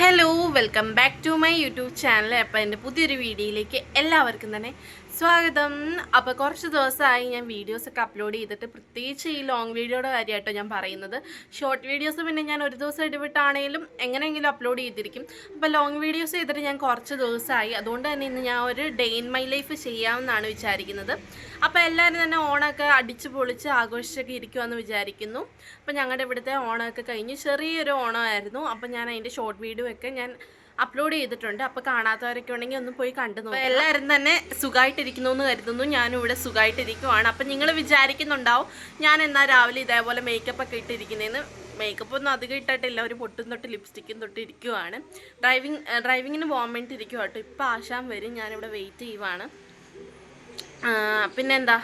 Hello welcome back to my YouTube channel അപ്പോൾ എന്റെ പുതിയൊരു വീഡിയോയിലേക്ക് എല്ലാവർക്കും തന്നെ സ്വാഗതം. അപ്പോൾ കുറച്ച് ദിവസമായി ഞാൻ വീഡിയോസൊക്കെ അപ്ലോഡ് ചെയ്തിട്ട് പ്രത്യേകിച്ച് ഈ ലോങ് വീഡിയോയുടെ കാര്യമായിട്ടോ ഞാൻ പറയുന്നത്. ഷോർട്ട് വീഡിയോസ് പിന്നെ ഞാൻ ഒരു ദിവസം ഇടവിട്ടാണെങ്കിലും എങ്ങനെയെങ്കിലും അപ്ലോഡ് ചെയ്തിരിക്കും. അപ്പോൾ ലോങ് വീഡിയോസ് ചെയ്തിട്ട് ഞാൻ കുറച്ച് ദിവസമായി. അതുകൊണ്ട് തന്നെ ഇന്ന് ഞാൻ ഒരു ഡേ ഇൻ മൈ ലൈഫ് ചെയ്യാമെന്നാണ് വിചാരിക്കുന്നത്. അപ്പോൾ എല്ലാവരും തന്നെ ഓണമൊക്കെ അടിച്ച് പൊളിച്ച് ആഘോഷിച്ചൊക്കെ ഇരിക്കുമെന്ന് വിചാരിക്കുന്നു. അപ്പോൾ ഞങ്ങളുടെ ഇവിടുത്തെ ഓണമൊക്കെ കഴിഞ്ഞ് ചെറിയൊരു ഓണമായിരുന്നു. അപ്പോൾ ഞാൻ അതിന്റെ ഷോർട്ട് വീഡിയോ ഒക്കെ ഞാൻ അപ്ലോഡ് ചെയ്തിട്ടുണ്ട്. അപ്പോൾ കാണാത്തവരൊക്കെ ഉണ്ടെങ്കിൽ ഒന്ന് പോയി കണ്ടു നോക്കാം. എല്ലാവരും തന്നെ സുഖമായിട്ടിരിക്കുന്നു എന്ന് കരുതുന്നു. ഞാനും ഇവിടെ സുഖമായിട്ടിരിക്കുവാണ് അപ്പം നിങ്ങൾ വിചാരിക്കുന്നുണ്ടാവും ഞാൻ എന്നാ രാവിലെ ഇതേപോലെ മേക്കപ്പ് ഒക്കെ ഇട്ടിരിക്കുന്നതെന്ന് മേക്കപ്പ് ഒന്നും അധികം ഇട്ടിട്ടില്ല. ഒരു പൊട്ടും തൊട്ട് ലിപ്സ്റ്റിക്കും തൊട്ട് ഇരിക്കുവാണ്. ഡ്രൈവിങ് ഡ്രൈവിങ്ങിന് പോകാൻ വേണ്ടി ഇരിക്കുവാ കേട്ടോ. ഇപ്പോൾ ആശാൻ വരും. ഞാനിവിടെ വെയിറ്റ് ചെയ്യുവാണ്. പിന്നെന്താ?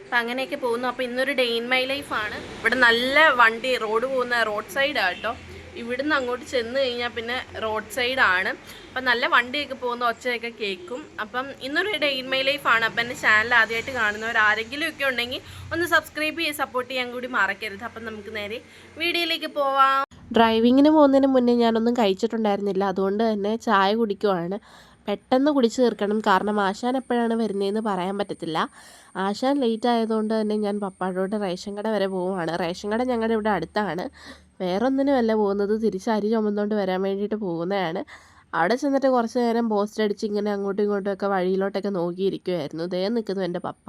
അപ്പം അങ്ങനെയൊക്കെ പോകുന്നു. അപ്പോൾ ഇന്നൊരു ഡേ ഇൻ മൈ ലൈഫാണ്. ഇവിടെ നല്ല വണ്ടി റോഡ് പോകുന്ന റോഡ് സൈഡാണ് കേട്ടോ. ഇവിടുന്ന് അങ്ങോട്ട് ചെന്ന് കഴിഞ്ഞാൽ പിന്നെ റോഡ് സൈഡാണ് അപ്പം നല്ല വണ്ടിയൊക്കെ പോകുന്ന ഒച്ചയൊക്കെ കേൾക്കും. അപ്പം ഇന്നൊരു ഡേ ഇൻ മൈ ലൈഫാണ് അപ്പം എന്റെ ചാനൽ ആദ്യമായിട്ട് കാണുന്നവർ ആരെങ്കിലും ഒക്കെ ഉണ്ടെങ്കിൽ ഒന്ന് സബ്സ്ക്രൈബ് ചെയ്ത് സപ്പോർട്ട് ചെയ്യാൻ കൂടി മറക്കരുത്. അപ്പം നമുക്ക് നേരെ വീഡിയോയിലേക്ക് പോവാം. ഡ്രൈവിങ്ങിന് പോകുന്നതിന് മുന്നേ ഞാനൊന്നും കഴിച്ചിട്ടുണ്ടായിരുന്നില്ല. അതുകൊണ്ട് തന്നെ ചായ കുടിക്കുവാണ്. പെട്ടെന്ന് കുടിച്ച് തീർക്കണം. കാരണം ആശാൻ എപ്പോഴാണ് വരുന്നതെന്ന് പറയാൻ പറ്റത്തില്ല. ആശാൻ ലേറ്റ് ആയതുകൊണ്ട് തന്നെ ഞാൻ പപ്പാടോട് റേഷൻ കട വരെ പോവുകയാണ് റേഷൻ കട ഞങ്ങളുടെ ഇവിടെ അടുത്താണ്. വേറൊന്നിനുമല്ല പോകുന്നത് തിരിച്ച് അരി ചുമന്നുകൊണ്ട് വരാൻ വേണ്ടിയിട്ട് പോകുന്നതാണ്. അവിടെ ചെന്നിട്ട് കുറച്ച് നേരം പോസ്റ്റ് അടിച്ച് ഇങ്ങനെ അങ്ങോട്ടും ഇങ്ങോട്ടും ഒക്കെ വഴിയിലോട്ടൊക്കെ നോക്കിയിരിക്കുമായിരുന്നു ദേ നിൽക്കുന്നു എന്റെ പപ്പ.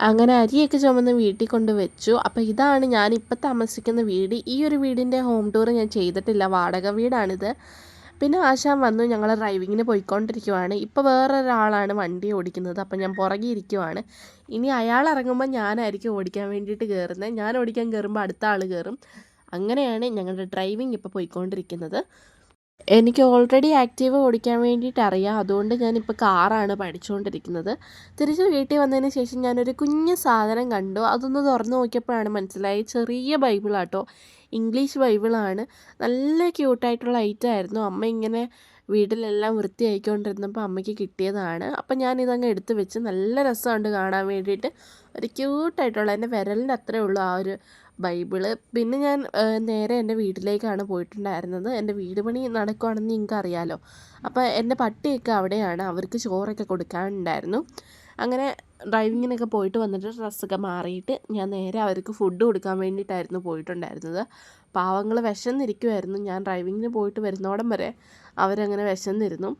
അങ്ങനെ അരിയൊക്കെ ചുമന്ന് വീട്ടിൽ കൊണ്ട് വെച്ചു. അപ്പോൾ ഇതാണ് ഇപ്പം താമസിക്കുന്ന വീട്. ഈ ഒരു വീടിന്റെ ഹോം ടൂർ ഞാൻ ചെയ്തിട്ടില്ല. വാടക വീടാണിത്. പിന്നെ ആശാൻ വന്നു ഞങ്ങൾ ഡ്രൈവിങ്ങിന് പോയിക്കൊണ്ടിരിക്കുവാണ്. ഇപ്പോൾ വേറൊരാളാണ് വണ്ടി ഓടിക്കുന്നത്. അപ്പം ഞാൻ പുറകെ ഇരിക്കുവാണ്. ഇനി അയാൾ ഇറങ്ങുമ്പോൾ ഞാനായിരിക്കും ഓടിക്കാൻ വേണ്ടിയിട്ട് കയറുന്നത് ഞാൻ ഓടിക്കാൻ കയറുമ്പോൾ അടുത്ത ആൾ കയറും അങ്ങനെയാണ് ഞങ്ങളുടെ ഡ്രൈവിംഗ് ഇപ്പോൾ പോയിക്കൊണ്ടിരിക്കുന്നത്. എനിക്ക് ഓൾറെഡി ആക്റ്റീവ് ഓടിക്കാൻ വേണ്ടിയിട്ട് അറിയാം അതുകൊണ്ട് ഞാനിപ്പോൾ കാറാണ് പഠിച്ചുകൊണ്ടിരിക്കുന്നത്. തിരിച്ച് വീട്ടിൽ വന്നതിന് ശേഷം ഞാനൊരു കുഞ്ഞു സാധനം കണ്ടു. അതൊന്ന് തുറന്നു നോക്കിയപ്പോഴാണ് മനസ്സിലായി ചെറിയ ബൈബിളാട്ടോ. ഇംഗ്ലീഷ് ബൈബിളാണ്. നല്ല ക്യൂട്ടായിട്ടുള്ള ഐറ്റം ആയിരുന്നു. അമ്മ ഇങ്ങനെ വീട്ടിലെല്ലാം വൃത്തിയായിക്കൊണ്ടിരുന്നപ്പോൾ അമ്മയ്ക്ക് കിട്ടിയതാണ്. അപ്പം ഞാനിതങ്ങ് എടുത്തു വെച്ച് നല്ല രസമുണ്ട് കാണാൻ വേണ്ടിയിട്ട്. ഒരു ക്യൂട്ടായിട്ടുള്ള എന്റെ വിരലിന്റെ അത്രേ ഉള്ളൂ ആ ഒരു ബൈബിൾ. പിന്നെ ഞാൻ നേരെ എന്റെ വീട്ടിലേക്കാണ് പോയിട്ടുണ്ടായിരുന്നത്. എന്റെ വീട് പണി നടക്കുവാണെന്ന് നിങ്ങൾക്ക് അറിയാലോ അപ്പോൾ എന്റെ പട്ടിയൊക്കെ അവിടെയാണ്. അവർക്ക് ചോറൊക്കെ കൊടുക്കാനുണ്ടായിരുന്നു. അങ്ങനെ ഡ്രൈവിങ്ങിനൊക്കെ പോയിട്ട് വന്നിട്ട് ഡ്രസ്സൊക്കെ മാറിയിട്ട് ഞാൻ നേരെ അവർക്ക് ഫുഡ് കൊടുക്കാൻ വേണ്ടിയിട്ടായിരുന്നു പോയിട്ടുണ്ടായിരുന്നത്. പാവങ്ങൾ വിശന്നിരിക്കുമായിരുന്നു ഞാൻ ഡ്രൈവിങ്ങിന് പോയിട്ട് വരുന്നോടം വരെ അവരങ്ങനെ വിശന്നിരുന്നു.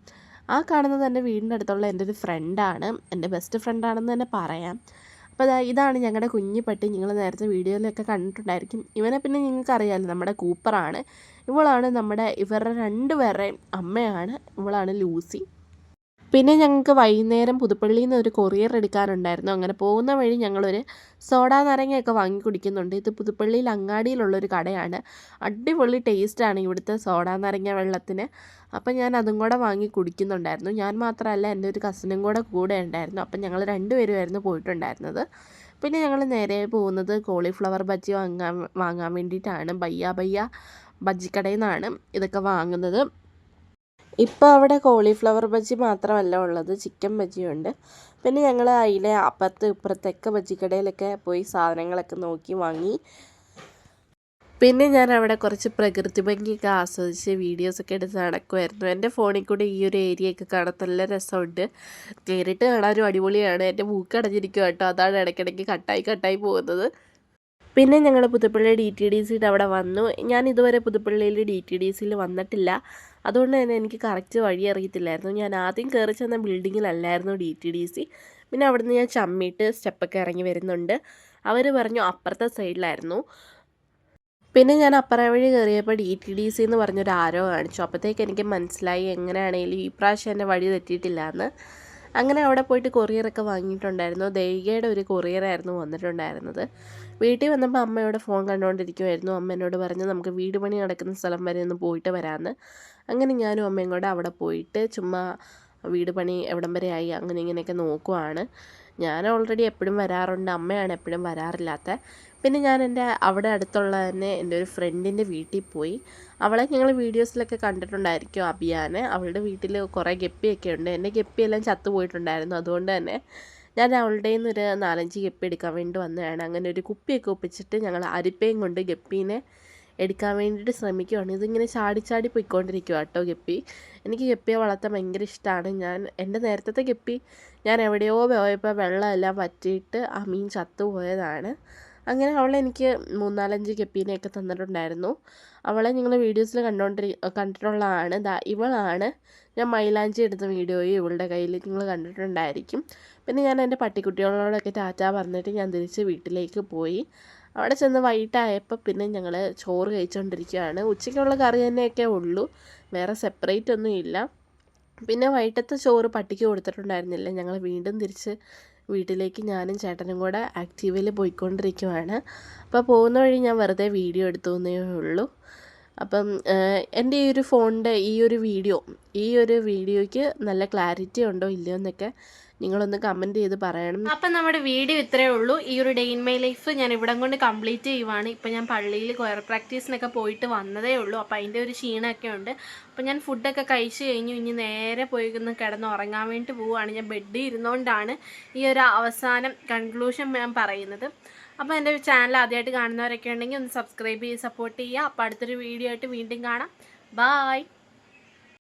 ആ കാണുന്നത് എന്റെ വീടിന്റെ അടുത്തുള്ള എന്റെ ഒരു ഫ്രണ്ടാണ് എന്റെ ബെസ്റ്റ് ഫ്രണ്ടാണെന്ന് തന്നെ പറയാം. അപ്പോൾ ഇതാണ് ഞങ്ങളുടെ കുഞ്ഞി പട്ടി. നിങ്ങൾ നേരത്തെ വീഡിയോയിലൊക്കെ കണ്ടിട്ടുണ്ടായിരിക്കും. ഇവനെ പിന്നെ നിങ്ങൾക്ക് അറിയാമല്ലോ നമ്മുടെ കൂപ്പറാണ്. ഇവളാണ് നമ്മുടെ ഇവരുടെ രണ്ടുപേരുടെയും അമ്മയാണ്. ഇവളാണ് ലൂസി. പിന്നെ ഞങ്ങൾക്ക് വൈകുന്നേരം പുതുപ്പള്ളിയിൽ നിന്ന് ഒരു കൊറിയർ എടുക്കാനുണ്ടായിരുന്നു. അങ്ങനെ പോകുന്ന വഴി ഞങ്ങളൊരു സോഡ നാരങ്ങയൊക്കെ വാങ്ങി കുടിക്കുന്നുണ്ട്. ഇത് പുതുപ്പള്ളിയിൽ അങ്ങാടിയിലുള്ളൊരു കടയാണ്. അടിപൊളി ടേസ്റ്റാണ് ഇവിടുത്തെ സോഡ നാരങ്ങ വെള്ളത്തിന്. അപ്പം ഞാൻ അതും കൂടെ വാങ്ങി കുടിക്കുന്നുണ്ടായിരുന്നു. ഞാൻ മാത്രമല്ല എന്റെ ഒരു കസിനും കൂടെ കൂടെ ഉണ്ടായിരുന്നു. അപ്പം ഞങ്ങൾ രണ്ടുപേരുമായിരുന്നു പോയിട്ടുണ്ടായിരുന്നത്. പിന്നെ ഞങ്ങൾ നേരെ പോകുന്നത് കോളിഫ്ലവർ ബജ്ജി വാങ്ങാൻ വാങ്ങാൻ വേണ്ടിയിട്ടാണ്. ബയ്യ ബയ്യ ബജ്ജിക്കടയിൽ നിന്നാണ് ഇതൊക്കെ വാങ്ങുന്നത്. ഇപ്പോൾ അവിടെ കോളിഫ്ലവർ ബജ്ജി മാത്രമല്ല ഉള്ളത് ചിക്കൻ ബജ്ജിയുണ്ട് പിന്നെ ഞങ്ങൾ അതിലെ അപ്പുറത്ത് ഇപ്പുറത്തൊക്കെ ബജ്ജിക്കടയിലൊക്കെ പോയി സാധനങ്ങളൊക്കെ നോക്കി വാങ്ങി. പിന്നെ ഞാൻ അവിടെ കുറച്ച് പ്രകൃതി ഭംഗിയൊക്കെ ആസ്വദിച്ച് വീഡിയോസൊക്കെ എടുത്ത് നടക്കുമായിരുന്നു എന്റെ ഫോണിൽ കൂടെ ഈ ഒരു ഏരിയയൊക്കെ കാണാൻ നല്ല രസമുണ്ട്. നേരിട്ട് കാണാനും അടിപൊളിയാണ്. എന്റെ മൂക്ക് അടഞ്ഞിരിക്കും കേട്ടോ. അതാണ് ഇടയ്ക്കിടയ്ക്ക് കട്ടായി കട്ടായി പോകുന്നത്. പിന്നെ ഞങ്ങൾ പുതുപ്പള്ളി ഡി ടി ഡി സിയുടെ അവിടെ വന്നു. ഞാൻ ഇതുവരെ പുതുപ്പള്ളിയിൽ ഡി ടി ഡി സിയിൽ വന്നിട്ടില്ല. അതുകൊണ്ട് തന്നെ എനിക്ക് കറക്റ്റ് വഴി അറിയത്തില്ലായിരുന്നു. ഞാൻ ആദ്യം കയറി ചെന്ന ബിൽഡിങ്ങിലല്ലായിരുന്നു ഡി ടി ഡി സി പിന്നെ അവിടുന്ന് ഞാൻ ചമ്മിയിട്ട് സ്റ്റെപ്പൊക്കെ ഇറങ്ങി വരുന്നുണ്ട്. അവർ പറഞ്ഞു അപ്പുറത്തെ സൈഡിലായിരുന്നു പിന്നെ ഞാൻ അപ്പറ വഴി കയറിയപ്പോൾ ഡി ടി ഡി സി എന്ന് പറഞ്ഞൊരു ആരോ കാണിച്ചു. അപ്പോഴത്തേക്ക് എനിക്ക് മനസ്സിലായി എങ്ങനെയാണെങ്കിലും ഈ പ്രാവശ്യം എന്റെ വഴി തെറ്റിയിട്ടില്ല എന്ന് അങ്ങനെ അവിടെ പോയിട്ട് കൊറിയറൊക്കെ വാങ്ങിയിട്ടുണ്ടായിരുന്നു. ദേവികയുടെ ഒരു കൊറിയറായിരുന്നു വന്നിട്ടുണ്ടായിരുന്നത്. വീട്ടിൽ വന്നപ്പോൾ അമ്മയോട് ഫോൺ കണ്ടുകൊണ്ടിരിക്കുമായിരുന്നു അമ്മ എന്നോട് പറഞ്ഞു നമുക്ക് വീട് പണി നടക്കുന്ന സ്ഥലം വരെ ഒന്ന് പോയിട്ട് വരാമെന്ന് അങ്ങനെ ഞാനും അമ്മയും കൂടെ അവിടെ പോയിട്ട് ചുമ്മാ വീട് പണി എവിടം വരെ ആയി അങ്ങനെ ഇങ്ങനെയൊക്കെ നോക്കുവാണ്. ഞാൻ ഓൾറെഡി എപ്പോഴും വരാറുണ്ട്. അമ്മയാണ് എപ്പോഴും വരാറില്ലാത്ത. പിന്നെ ഞാൻ എന്റെ അവിടെ അടുത്തുള്ള തന്നെ എന്റെ ഒരു ഫ്രണ്ടിന്റെ വീട്ടിൽ പോയി. അവളെ ഞങ്ങൾ വീഡിയോസിലൊക്കെ കണ്ടിട്ടുണ്ടായിരിക്കും അഭിയാന്. അവളുടെ വീട്ടിൽ കുറേ ഗപ്പിയൊക്കെ ഉണ്ട്. എന്റെ ഗപ്പിയെല്ലാം ചത്തുപോയിട്ടുണ്ടായിരുന്നു അതുകൊണ്ട് തന്നെ ഞാൻ അവളുടെ നിന്ന് ഒരു നാലഞ്ച് ഗപ്പി എടുക്കാൻ വേണ്ടി വന്നതാണ്. അങ്ങനെ ഒരു കുപ്പിയൊക്കെ ഒപ്പിച്ചിട്ട് ഞങ്ങൾ അരിപ്പയും കൊണ്ട് ഗപ്പീനെ എടുക്കാൻ വേണ്ടിയിട്ട് ശ്രമിക്കുവാണ്. ഇതിങ്ങനെ ചാടി ചാടി പോയിക്കൊണ്ടിരിക്കുക കേട്ടോ ഗപ്പി. എനിക്ക് ഗപ്പിയെ വളർത്താൻ ഭയങ്കര ഇഷ്ടമാണ് ഞാൻ എന്റെ നേരത്തെ ഗപ്പി ഞാൻ എവിടെയോ പോയപ്പോൾ വെള്ളമെല്ലാം വറ്റിയിട്ട് ആ മീൻ ചത്തുപോയതാണ് അങ്ങനെ അവളെ എനിക്ക് മൂന്നാലഞ്ച് ഗപ്പീനെയൊക്കെ തന്നിട്ടുണ്ടായിരുന്നു. അവളെ നിങ്ങൾ വീഡിയോസിൽ കണ്ടുകൊണ്ടിരി കണ്ടിട്ടുള്ളതാണ്. ദാ ഇവളാണ് ഞാൻ മൈലാഞ്ചി എടുത്ത വീഡിയോയും ഇവളുടെ കയ്യിൽ നിങ്ങൾ കണ്ടിട്ടുണ്ടായിരിക്കും. പിന്നെ ഞാൻ എന്റെ പട്ടിക്കുട്ടികളോടൊക്കെ ടാറ്റ പറഞ്ഞിട്ട് ഞാൻ തിരിച്ച് വീട്ടിലേക്ക് പോയി. അവിടെ ചെന്ന് വൈകിട്ടായപ്പോൾ പിന്നെ ഞങ്ങൾ ചോറ് കഴിച്ചുകൊണ്ടിരിക്കുകയാണ് ഉച്ചയ്ക്കുള്ള കറി തന്നെയൊക്കെ ഉള്ളൂ. വേറെ സെപ്പറേറ്റ് ഒന്നും ഇല്ല. പിന്നെ വൈകിട്ടത്തെ ചോറ് പട്ടിക്ക് കൊടുത്തിട്ടുണ്ടായിരുന്നില്ല. ഞങ്ങൾ വീണ്ടും തിരിച്ച് വീട്ടിലേക്ക് ഞാനും ചേട്ടനും കൂടെ ആക്റ്റീവയിൽ പോയിക്കൊണ്ടിരിക്കുവാണ്. അപ്പോൾ പോകുന്ന വഴി ഞാൻ വെറുതെ വീഡിയോ എടുത്തു എന്നേ ഉള്ളൂ. അപ്പം എന്റെ ഈ ഒരു ഫോണിന്റെ ഈ ഒരു വീഡിയോ ഈ ഒരു വീഡിയോയ്ക്ക് നല്ല ക്ലാരിറ്റി ഉണ്ടോ ഇല്ലയോ എന്നൊക്കെ നിങ്ങളൊന്ന് കമന്റ് ചെയ്ത് പറയണം. അപ്പം നമ്മുടെ വീഡിയോ ഇത്രയേ ഉള്ളൂ. ഈ ഒരു ഡേ ഇൻ മൈ ലൈഫ് ഞാൻ ഇവിടം കൊണ്ട് കംപ്ലീറ്റ് ചെയ്യുവാണ്. ഇപ്പം ഞാൻ പള്ളിയിൽ കൊയർ പ്രാക്ടീസിനൊക്കെ പോയിട്ട് വന്നതേ ഉള്ളൂ. അപ്പോൾ അതിന്റെ ഒരു ക്ഷീണമൊക്കെ ഉണ്ട്. അപ്പം ഞാൻ ഫുഡൊക്കെ കഴിച്ചു കഴിഞ്ഞു. ഇനി നേരെ പോയി ഒന്ന് കിടന്ന് ഉറങ്ങാൻ വേണ്ടി പോവുകയാണ് ഞാൻ ബെഡിൽ ഇരുന്നുകൊണ്ടാണ് ഈ ഒരു അവസാനം കൺക്ലൂഷൻ ഞാൻ പറയുന്നത്. അപ്പോൾ എന്റെ ചാനൽ ആദ്യമായിട്ട് കാണുന്നവരൊക്കെ ഉണ്ടെങ്കിൽ ഒന്ന് സബ്സ്ക്രൈബ് ചെയ്ത് സപ്പോർട്ട് ചെയ്യുക. അപ്പോൾ അടുത്തൊരു വീഡിയോ ആയിട്ട് വീണ്ടും കാണാം. ബായ്